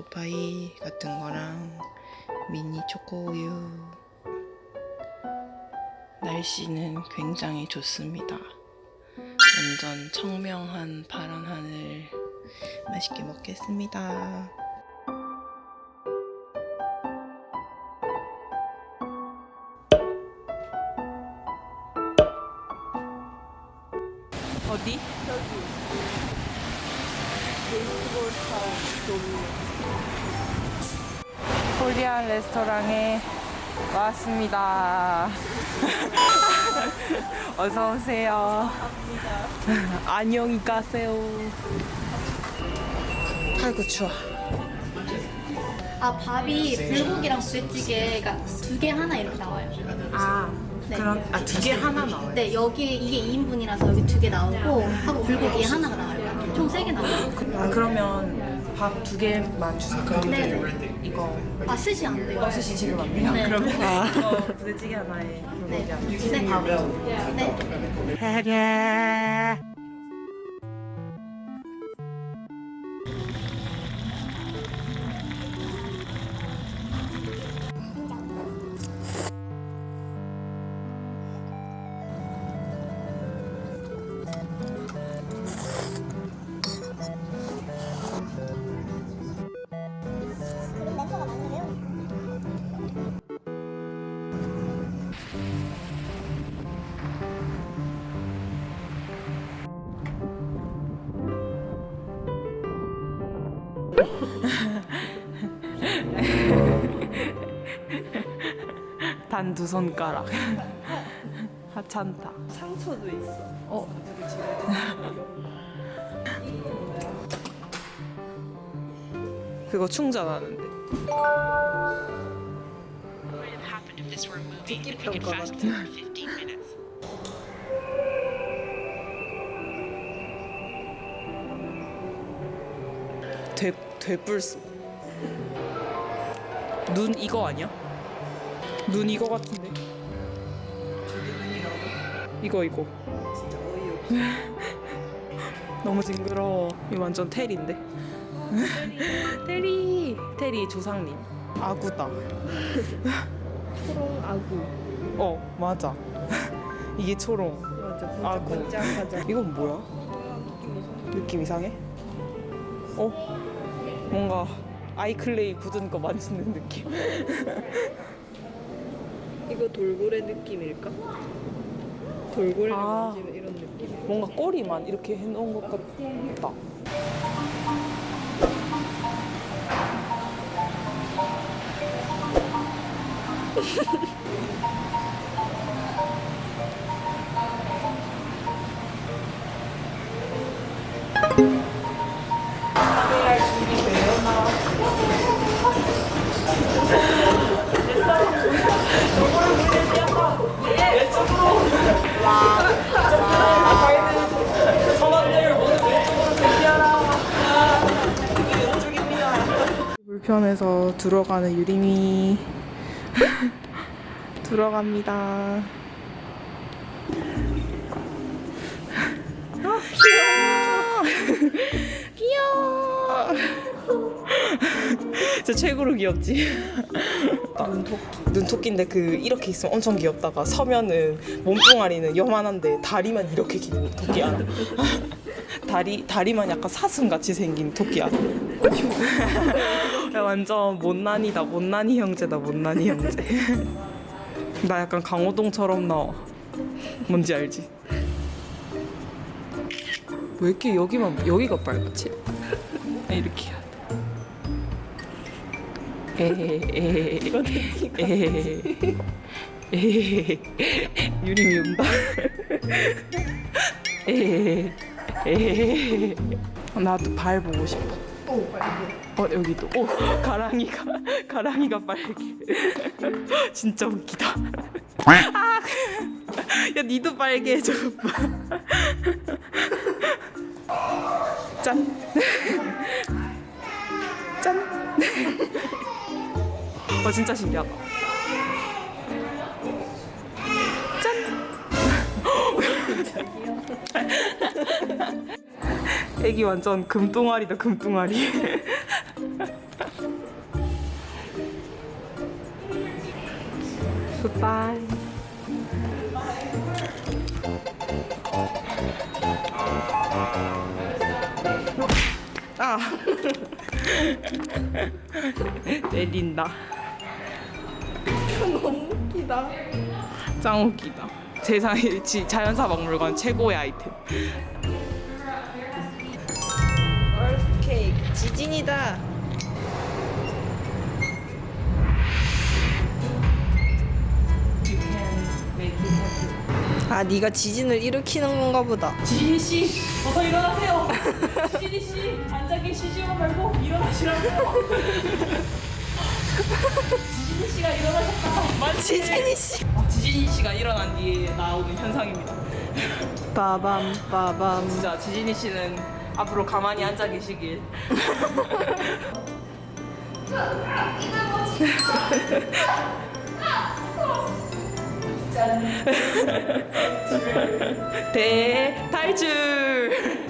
초코파이 같은 거랑 미니 초코우유. 날씨는 굉장히 좋습니다. 완전 청명한 파란 하늘 맛있게 먹겠습니다. 레스토랑에 왔습니다. 어서 오세요. 안녕히 가세요. 아이고 추워. 아 밥이 불고기랑 부대찌개가 두 개 하나 이렇게 나와요. 아 네. 그럼 아 두 개 하나 나와요. 네 여기 이게 2인분이라서 여기 두 개 나오고 하고 불고기 하나가 나와요. 총 세 개 나와요. 아 그러면 밥 두 개만 주세요. 그럼 네. 이거 아 스시 안 돼요. 버섯이 지금 안 돼요? 네. 그러면 이거 부대찌개 하나에 네. 불고기 네. 하나. 네. 단 두 손가락. 하찮다. 상처도 있어. 어. 그거 충전하는데. forward 15 minutes. 되 되불소. 눈 이거 아니야? 눈 이거 같은데. 이거 이거. 너무 징그러워. 이 완전 테리인데. 테리. 테리 조상님. 아구다. 초롱 아구. 어 맞아. 이게 초롱. 맞아. 아구. 이건 뭐야? 느낌 이상해? 어? 뭔가 아이클레이 굳은 거 만지는 느낌. 이거 돌고래 느낌일까? 돌고래를 아. 만지면 이런 느낌. 뭔가 꼬리만 이렇게 해놓은 것 같다. 불편해서 들어가는 유림이 들어갑니다. 아, 귀여워. 귀여워. 진짜 최고로 귀엽지. 눈토끼. 눈토끼인데 그 이렇게 있으면 엄청 귀엽다가 서면은 몸뚱아리는 요만한데 다리만 이렇게 긴 토끼야. 다리 다리만 약간 사슴 같이 생긴 토끼야. 야, 완전 못난이다 못난이 형제다 못난이 형제. 나 약간 강호동처럼 나와. 뭔지 알지? 왜 이렇게 여기만 여기가 빨갛지? 아, 이렇게 해야 돼. 에헤헤 에헤헤 에헤헤 유림이 온다. 에헤헤 에헤헤 나도 발 보고 싶어. 어 여기도. 오 가랑이가 가랑이가 빨개. 진짜 웃기다. 아, 야 니도 빨개 저거. 봐짠짠 와 진짜 신기하다. 짠! 애기 완전 금동아리다 금동아리. 굿바이. 아. 때린다. 너무 웃기다. 짱 웃기다 세상에 지- 자연사 박물관 최고의 아이템 얼스 케이크 지진이다. 아, 네가 지진을 일으키는 건가 보다. 지진이 씨 어서 일어나세요 지진이 씨 앉아 계시지만 말고 일어나시라고요 지? 지진이 씨. 아, 지진이 씨가 일어난 뒤에 나오는 현상입니다 빠밤 빠밤. 진짜 지진이 씨는 앞으로 가만히 앉아 계시길. 동물 탈출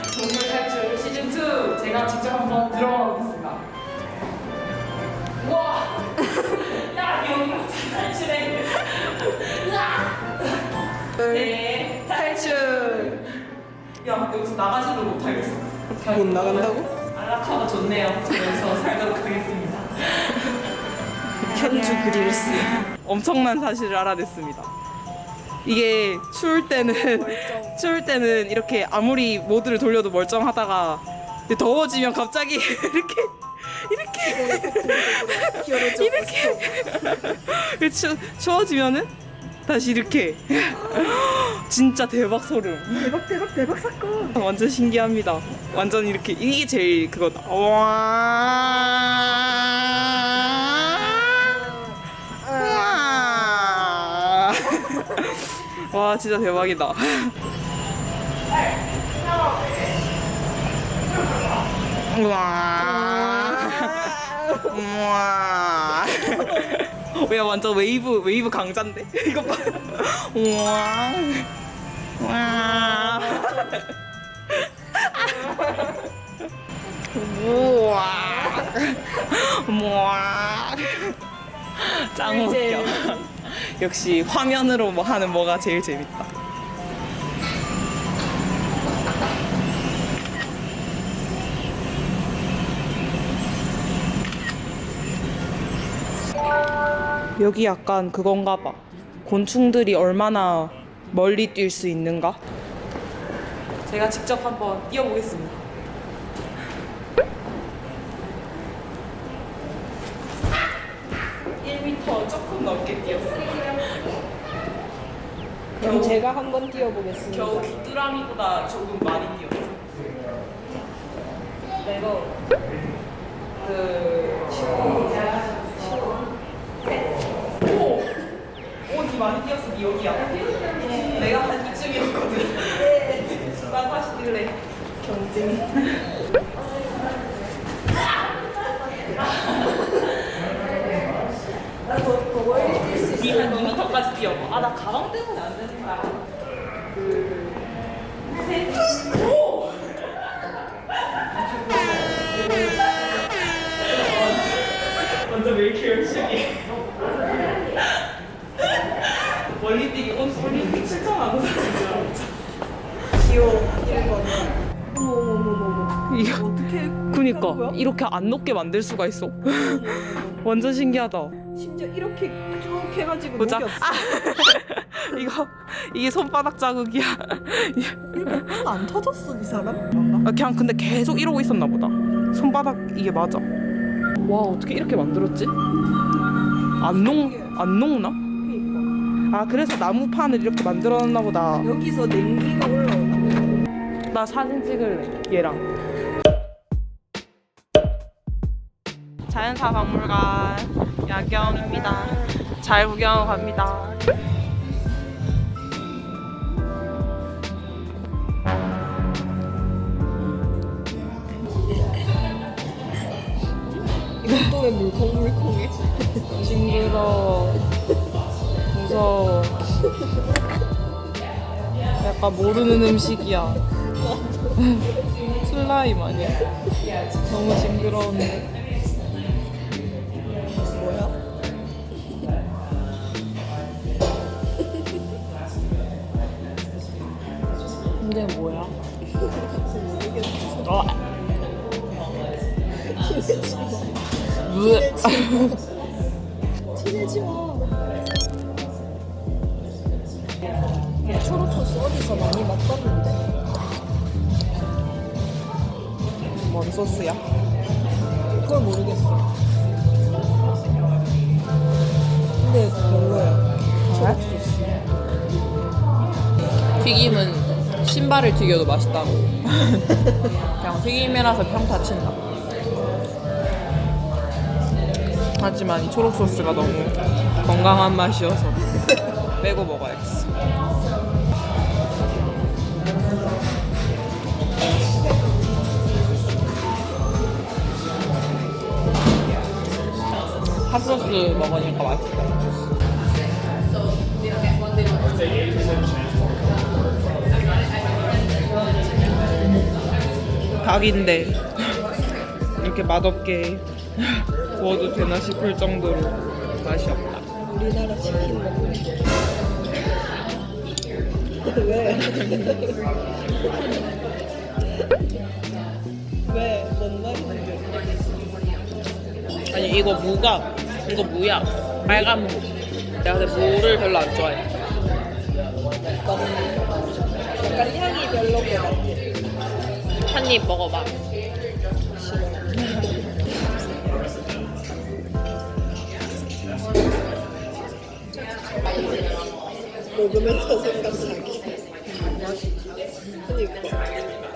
나가지도 못하겠어. 못 나간다고? 안락하고 좋네요. 저 여기서 살도록 하겠습니다. 현주 그릴스. 엄청난 사실을 알아냈습니다. 이게 추울 때는 추울 때는 이렇게 아무리 모드를 돌려도 멀쩡하다가 더워지면 갑자기 이렇게 이렇게 이렇게 추, 추워지면은 다시 이렇게 진짜 대박 소름. 대박 대박 대박 사건. 완전 신기합니다. 완전 이렇게 이게 제일 그거다. 와. 와 진짜 대박이다. 와. 와. 야 완전 웨이브 웨이브 강자인데 이거 봐. 와. 와. 우와. 우와. 짱 웃겨. 역시 화면으로 뭐 하는 뭐가 제일 재밌다. 여기 약간 그건가 봐. 곤충들이 얼마나 멀리 뛸 수 있는가? 제가 직접 한번 뛰어보겠습니다. 1m 조금 넘게 뛰었어요. 그럼 제가 한번 뛰어보겠습니다. 겨우 귀뚜라미보다 조금 많이 뛰었어. 내가 뛰었어. 니 여기야. 내가 한 이쯤이었거든. 나 다시 뛸래. 경쟁. 니한 2m까지 뛰어봐. 아, 나 가방 때문에 안 되는 거야. 둘, 셋, 오! 귀여워. 이거. 어머 어머 어머 어머. 이거 어떻게? 그니까? 이렇게 안 높게 만들 수가 있어. 완전 신기하다. 심지어 이렇게 쭉 해가지고 보자. 녹였어. 아, 이거 이게 손바닥 자국이야. 손안 터졌어 이 사람? 아, 그냥 근데 계속 이러고 있었나 보다. 손바닥 이게 맞아. 와 어떻게 이렇게 만들었지? 안 녹, 안 녹나? 아 그래서 나무판을 이렇게 만들어놨나 보다. 여기서 냉기가 올라오고. 나 사진 찍을래 얘랑. 자연사 박물관 야경입니다. 잘 구경하고 갑니다. 이건 또왜 물컹물컹해? 징그러 무서워. 약간 모르는 음식이야. 슬라임 아니야? 너무 징그러운데. 근데 뭐야? 어. 무. 친해지 마. 어디서 많이 맛봤는데? 뭔 소스야? 그걸 모르겠어. 근데 별로야. 초록 소스. 튀김은 신발을 튀겨도 맛있다고. 그냥 튀김이라서 평타 친다. 하지만 이 초록 소스가 너무 건강한 맛이어서 빼고 먹어야겠어. 핫소스 먹으니까 맛있다. 닭인데 이렇게 맛없게 구워도 되나 싶을 정도로 맛이 없다. 우리나라 치킨 왜? 왜? 뭔 말인데? 아니 이거 무가 이거 무야 빨간 무. 내가 근데 무를 별로 안 좋아해. 약간 향이 같아. 한입 먹어봐. 먹으면서 생각나기. 그니까.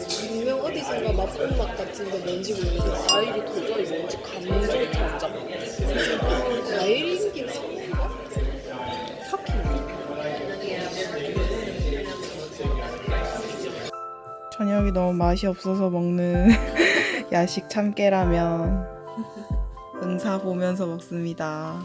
어디선가 맛본 맛 같은데 뭔지 모르겠어. 과일이 도저히 뭔지 감정이 안 잡아. 과일인긴 한가? 저녁이 너무 맛이 없어서 먹는 야식 참깨라면 응사 보면서 먹습니다.